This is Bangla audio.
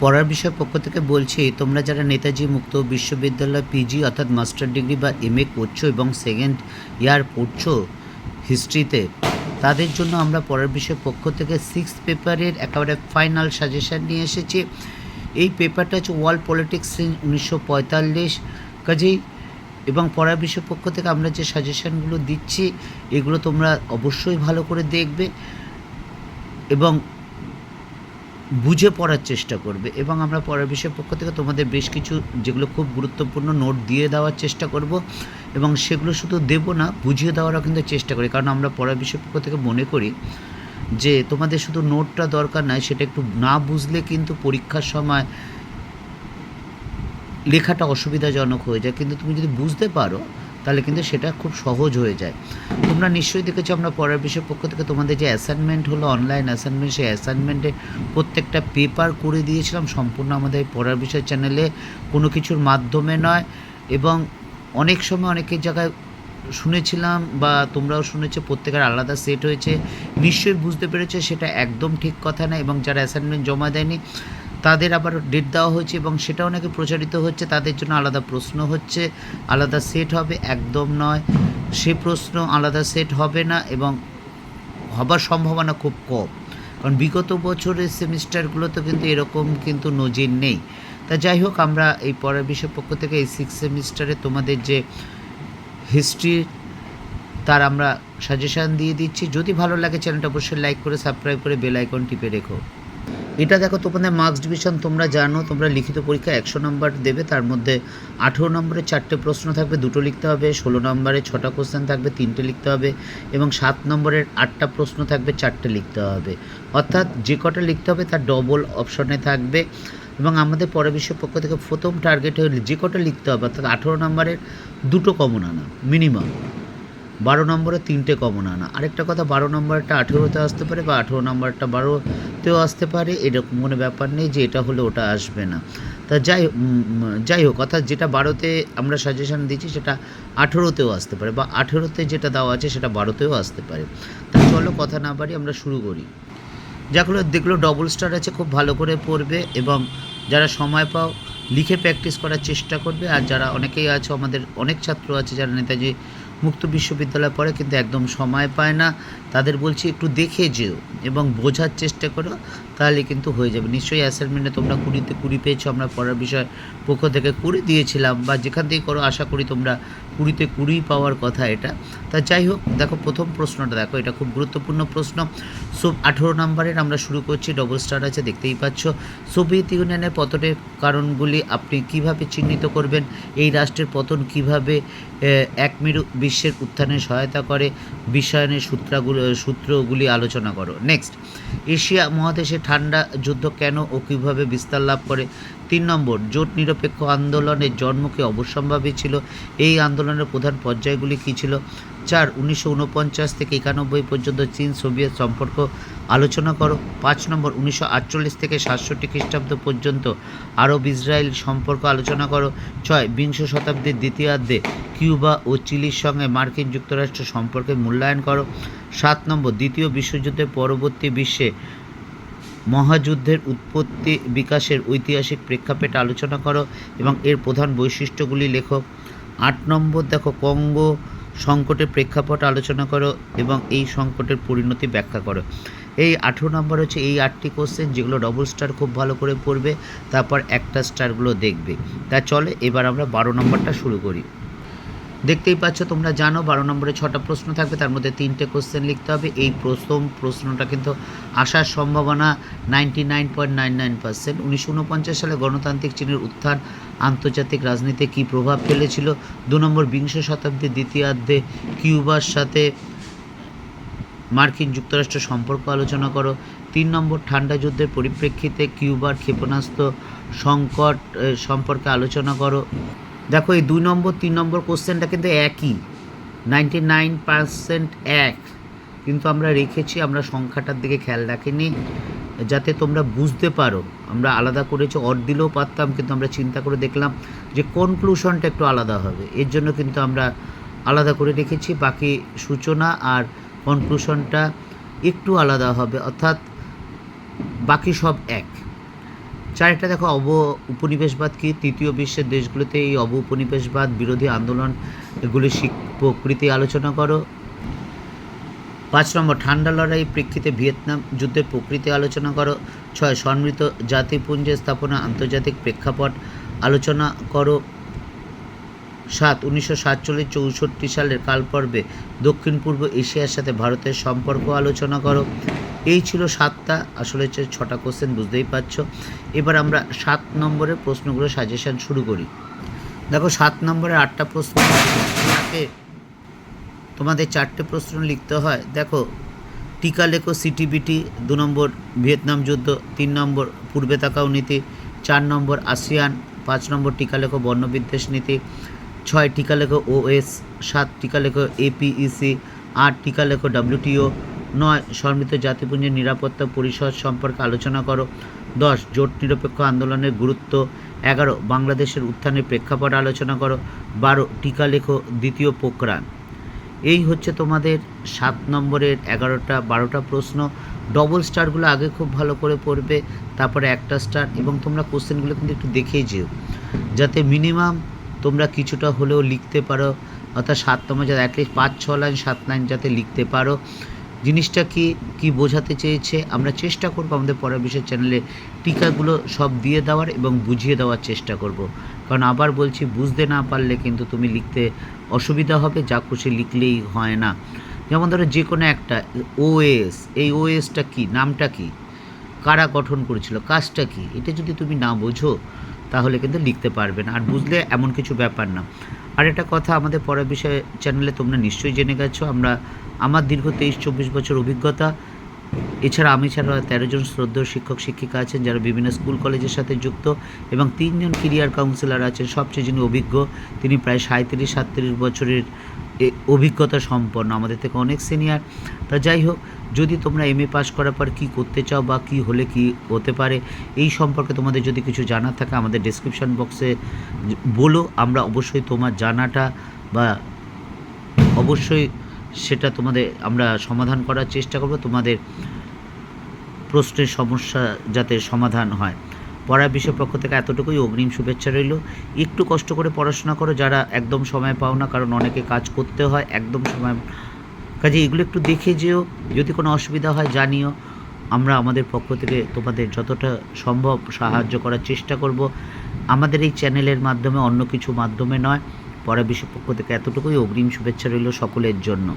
পড়ার বিষয় পক্ষ থেকে বলছি, তোমরা যারা নেতাজি মুক্ত বিশ্ববিদ্যালয় পিজি অর্থাৎ মাস্টার ডিগ্রি বা এম এ করছ এবং সেকেন্ড ইয়ার পড়ছো হিস্ট্রিতে তাদের জন্য আমরা পড়ার বিষয় পক্ষ থেকে সিক্স পেপারের একেবারে ফাইনাল সাজেশান নিয়ে এসেছি। এই পেপারটা হচ্ছে ওয়ার্ল্ড পলিটিক্স উনিশশো পঁয়তাল্লিশ। কাজেই এবং পড়ার বিষয় পক্ষ থেকে আমরা যে সাজেশানগুলো দিচ্ছি, এগুলো তোমরা অবশ্যই ভালো করে দেখবে। এবং বুঝে পড়ার চেষ্টা করবে এবং আমরা পড়ার বিষয়ের পক্ষ থেকে তোমাদের বেশ কিছু যেগুলো খুব গুরুত্বপূর্ণ নোট দিয়ে দেওয়ার চেষ্টা করব এবং সেগুলো শুধু দেবো না, বুঝিয়ে দেওয়ারও কিন্তু চেষ্টা করি। কারণ আমরা পড়ার বিষয়ের পক্ষ থেকে মনে করি যে তোমাদের শুধু নোটটা দরকার নয় সেটা একটু না বুঝলে কিন্তু পরীক্ষার সময় লেখাটা অসুবিধাজনক হয়ে যায়। কিন্তু তুমি যদি বুঝতে পারো তাহলে কিন্তু সেটা খুব সহজ হয়ে যায়। তোমরা নিশ্চয়ই দেখেছ আমরা পড়ার বিষয়ের পক্ষ থেকে তোমাদের যে অ্যাসাইনমেন্ট হলো অনলাইন অ্যাসাইনমেন্ট সেই অ্যাসাইনমেন্টে প্রত্যেকটা পেপার করে দিয়েছিলাম। সম্পূর্ণ আমাদের পড়ার বিষয় চ্যানেলে কোনো কিছুর মাধ্যমে নয়। এবং অনেক সময় অনেকের জায়গায় শুনেছিলাম বা তোমরাও শুনেছো, প্রত্যেকের আলাদা সেট হয়েছে। নিশ্চয়ই বুঝতে পেরেছ, সেটা একদম ঠিক কথা না। এবং যারা অ্যাসাইনমেন্ট জমা দেয়নি তাদের আবার ডেট দেওয়া হয়েছে এবং সেটাও নাকি প্রচারিত হচ্ছে। তাদের জন্য আলাদা প্রশ্ন হচ্ছে, আলাদা সেট হবে, একদম নয়। সে প্রশ্ন আলাদা সেট হবে না এবং হবার সম্ভাবনা খুব কম। কারণ বিগত বছরের সেমিস্টারগুলোতে কিন্তু এরকম কিন্তু নজির নেই। তা যাই হোক, আমরা এই পরের বিষয় পক্ষ থেকে এই সিক্স সেমিস্টারে তোমাদের যে হিস্ট্রি তার আমরা সাজেশান দিয়ে দিচ্ছি। যদি ভালো লাগে চ্যানেলটা অবশ্যই লাইক করে সাবস্ক্রাইব করে বেল আইকন টিপে রেখো। এটা দেখো তোমাদের মার্কস ডিভিশন তোমরা জানো, তোমরা লিখিত পরীক্ষা একশো নম্বর দেবে, তার মধ্যে আঠেরো নম্বরে চারটে প্রশ্ন থাকবে, দুটো লিখতে হবে, ষোলো নম্বরে ছটা কোশ্চেন থাকবে, তিনটে লিখতে হবে, এবং সাত নম্বরের আটটা প্রশ্ন থাকবে, চারটে লিখতে হবে। অর্থাৎ যে কটা লিখতে হবে, তার ডবল অপশনে থাকবে। এবং আমাদের পরে বিশ্বের পক্ষ থেকে প্রথম টার্গেট হলে যে কটা লিখতে হবে, অর্থাৎ আঠেরো নম্বরের দুটো কমন আনা মিনিমাম বারো নম্বরে তিনটে কমন আনা। আরেকটা কথা, বারো নম্বরটা আঠেরোতে আসতে পারে, বা আঠেরো নম্বরটা বারোতেও আসতে পারে, এরকম কোনো ব্যাপার নেই যে এটা হলে ওটা আসবে না। তা যাই যাই হোক, অর্থাৎ যেটা বারোতে আমরা সাজেশন দিচ্ছি সেটা আঠেরোতেও আসতে পারে, বা আঠেরোতে যেটা দেওয়া আছে সেটা বারোতেও আসতে পারে। তা চলো কথা না বাড়ি আমরা শুরু করি। যাগুলো দেখল ডবল স্টার আছে, খুব ভালো করে পড়বে এবং যারা সময় পাও, লিখে প্র্যাকটিস করার চেষ্টা করবে। আর যারা অনেকেই আছে, আমাদের অনেক ছাত্র আছে যারা নেতাজি মুক্ত বিশ্ববিদ্যালয়ে পড়ে, কিন্তু একদম সময় পায় না। তাদের বলছি, একটু দেখে যেও এবং বোঝার চেষ্টা করো, তাহলে কিন্তু হয়ে যাবে। নিশ্চয়ই অ্যাসাইনমেন্টে তোমরা কুড়িতে, কুড়ি পেয়েছ, আমরা পড়ার বিষয় পক্ষ থেকে কুড়ি দিয়েছিলাম, বা যেখান থেকে করো, আশা করি তোমরা কুড়িতে কুড়ি পাওয়ার কথা এটা। তা যাই হোক, দেখো প্রথম প্রশ্নটা দেখো, এটা খুব গুরুত্বপূর্ণ প্রশ্ন। সো, আঠেরো নম্বরের আমরা শুরু করছি ডবল স্টার আছে, দেখতেই পাচ্ছ। সোভিয়েত ইউনিয়নের পতনের কারণগুলি আপনি কীভাবে চিহ্নিত করবেন? এই রাষ্ট্রের পতন কীভাবে এক মেরু বিশ্বের উত্থানে সহায়তা করে? বিশ্বায়নের সূত্রাগুলো, সূত্রগুলি আলোচনা করো। নেক্সট এশিয়া মহাদেশে ঠান্ডা যুদ্ধ কেন ও কীভাবে বিস্তার লাভ করে? তিন নম্বর, জোট নিরপেক্ষ আন্দোলনের জন্মকে অবশ্যম্ভাবী ছিল? এই আন্দোলনের প্রধান পর্যায়গুলি কী ছিল? চার, উনিশশো উনপঞ্চাশ থেকে একানব্বই পর্যন্ত চীন সোভিয়েত সম্পর্ক আলোচনা করো। পাঁচ নম্বর, উনিশশো আটচল্লিশ থেকে সাতষট্টি খ্রিস্টাব্দ পর্যন্ত আরব ইসরায়েল সম্পর্ক আলোচনা করো। ছয়, বিংশ শতাব্দীর দ্বিতীয়ার্ধে কিউবা ও চিলির সঙ্গে মার্কিন যুক্তরাষ্ট্র সম্পর্কে মূল্যায়ন করো। সাত নম্বর, দ্বিতীয় বিশ্বযুদ্ধের পরবর্তী বিশ্বে মহাযুদ্ধের উৎপত্তি বিকাশের ঐতিহাসিক প্রেক্ষাপট আলোচনা করো এবং এর প্রধান বৈশিষ্ট্যগুলি লেখো। আট নম্বর, দেখো, কঙ্গো সংকটের প্রেক্ষাপট আলোচনা করো এবং এই সংকটের পরিণতি ব্যাখ্যা করো। এই আঠেরো নম্বর হচ্ছে এই আটটি কোশ্চেন যেগুলো ডবল স্টার খুব ভালো করে পড়বে, তারপর একটা স্টারগুলো দেখবে। তা চলে, এবার আমরা বারো নম্বরটা শুরু করি। দেখতেই পাচ্ছ, তোমরা জানো, বারো নম্বরে ছটা প্রশ্ন থাকবে, তার মধ্যে তিনটে কোশ্চেন লিখতে হবে। এই প্রথম প্রশ্নটা কিন্তু আসার সম্ভাবনা ninety nine point nine nine percent উনিশশো উনপঞ্চাশ সালে গণতান্ত্রিক চীনের উত্থান, আন্তর্জাতিক রাজনীতিতে কী প্রভাব ফেলেছিল? দু নম্বর বিংশ শতাব্দীর দ্বিতীয়ার্ধে কিউবার সাথে মার্কিন যুক্তরাষ্ট্র সম্পর্ক আলোচনা করো। তিন নম্বর ঠান্ডা যুদ্ধের পরিপ্রেক্ষিতে কিউবার ক্ষেপণাস্ত্র সংকট সম্পর্কে আলোচনা করো। দেখো এই দুই নম্বর, তিন নম্বর কোশ্চেনটা কিন্তু একই নাইনটি নাইন পার্সেন্ট এক। কিন্তু আমরা রেখেছি, আমরা সংখ্যাটার দিকে খেয়াল রাখিনি, যাতে তোমরা বুঝতে পারো। আমরা আলাদা করেছি, অড দিলেও পারতাম, কিন্তু আমরা চিন্তা করে দেখলাম যে কনক্লুশনটা একটু আলাদা হবে। এর জন্য কিন্তু আমরা আলাদা করে রেখেছি, বাকি সূচনা আর কনক্লুশনটা একটু আলাদা হবে, অর্থাৎ বাকি সব এক। চারটা দেখো অব উপনিবেশবাদ কি? তৃতীয় বিশ্বের দেশগুলোতে এই অব উপনিবেশবাদ বিরোধী আন্দোলন এগুলি প্রকৃতি আলোচনা করো। পাঁচ নম্বর, ঠান্ডা লড়াই প্রেক্ষিতে ভিয়েতনাম যুদ্ধের প্রকৃতি আলোচনা করো। ছয় সম্মিলিত জাতিপুঞ্জের স্থাপনা আন্তর্জাতিক প্রেক্ষাপট আলোচনা করো। সাত, উনিশশো সাতচল্লিশ চৌষট্টি সালের কালপর্বে দক্ষিণ পূর্ব এশিয়ার সাথে ভারতের সম্পর্ক আলোচনা করো। এই ছিল সাতটা, আসলে হচ্ছে ছটা কোশ্চেন বুঝতেই পারছ। এবার আমরা সাত নম্বরের প্রশ্নগুলো সাজেশন শুরু করি। দেখো, সাত নম্বরে আটটা প্রশ্ন থাকে তোমাদের চারটে প্রশ্ন লিখতে হয়। দেখো, টিকা লেখো সিটিবিটি দু নম্বর ভিয়েতনাম যুদ্ধ, তিন নম্বর পূর্বে তাকাও নীতি, চার নম্বর আসিয়ান, পাঁচ নম্বর টিকা লেখো, বর্ণবিদ্বেষ নীতি, ছয় টিকা লেখো ওএস সাত টিকা লেখো এপিইসি আট টিকা লেখো ডাব্লিউটিও নয় সম্মিলিত জাতিপুঞ্জের নিরাপত্তা পরিষদ সম্পর্কে আলোচনা করো। দশ, জোট নিরপেক্ষ আন্দোলনের গুরুত্ব। এগারো, বাংলাদেশের উত্থানের প্রেক্ষাপট আলোচনা করো। বারো, টিকা লেখো, দ্বিতীয় পোকরান এই হচ্ছে তোমাদের সাত নম্বরের এগারোটা, বারোটা প্রশ্ন। ডবল স্টারগুলো আগে খুব ভালো করে পড়বে, তারপরে একটা স্টার এবং তোমরা কোশ্চেনগুলো কিন্তু একটু দেখেই যেও। যাতে মিনিমাম তোমরা কিছুটা হলেও লিখতে পারো, অর্থাৎ সাত নম্বর যাতে অ্যাটলিস্ট পাঁচ, ছ লাইন সাত লাইন যাতে লিখতে পারো। জিনিসটা কি কি বোঝাতে চেয়েছে? আমরা চেষ্টা করব আমাদের বিষয় চ্যানেলে টিকাগুলো সব দিয়ে দেওয়ার এবং বুঝিয়ে দেওয়ার চেষ্টা করব। কারণ আবার বলছি, বুঝতে না পারলে কিন্তু তুমি লিখতে অসুবিধা হবে, যা খুশি লিখলেই হয় না। যেমন ধরো যে কোনো একটা ওএস এই ওএসটা কি, নামটা কি? কারা গঠন করেছিল, কাজটা কি? এটা যদি তুমি না বোঝো, তাহলে কিন্তু লিখতে পারবে না। আর বুঝলে এমন কিছু ব্যাপার না। আর একটা কথা আমাদের পরের বিষয়ে চ্যানেলে তোমরা নিশ্চয়ই জেনে গেছো, আমরা আমার দীর্ঘ তেইশ, চব্বিশ বছর অভিজ্ঞতা। এছাড়া আমি ছাড়া তেরো জন শ্রদ্ধেয় শিক্ষক, শিক্ষিকা আছেন যারা বিভিন্ন স্কুল, কলেজের সাথে যুক্ত এবং তিনজন কেরিয়ার কাউন্সিলর আছেন। সবচেয়ে যিনি অভিজ্ঞ, তিনি প্রায় সাঁত্রিশ সাতত্রিশ বছরের অভিজ্ঞতা সম্পন্ন। আমাদের থেকে অনেক সিনিয়র তা যাই হোক, যদি তোমরা এম এ পাস করার পর কী করতে চাও বা কী হলে কি হতে পারে, এই সম্পর্কে তোমাদের যদি কিছু জানার থাকে, আমাদের ডেসক্রিপশন বক্সে বলো। আমরা অবশ্যই তোমার জানাটা বা অবশ্যই সেটা তোমাদের, আমরা সমাধান করার চেষ্টা করব। তোমাদের প্রশ্নের সমস্যা যাতে সমাধান হয়। পড়ার বিষয় পক্ষ থেকে এতটুকুই। অগ্রিম শুভেচ্ছা রইল। একটু কষ্ট করে পড়াশোনা করো। যারা একদম সময় পাও না, কারণ অনেকে কাজ করতে হয় একদম সময় কাজে এগুলো একটু দেখে যেও। যদি কোনো অসুবিধা হয়, জানিও। আমরা আমাদের পক্ষ থেকে তোমাদের যতটা সম্ভব সাহায্য করার চেষ্টা করব। আমাদের এই চ্যানেলের মাধ্যমে অন্য কিছু মাধ্যমে নয়। পড়া বিশ্বপক্ষ পক্ষ থেকে এতটুকুই অগ্রিম শুভেচ্ছা রইল সকলের জন্য।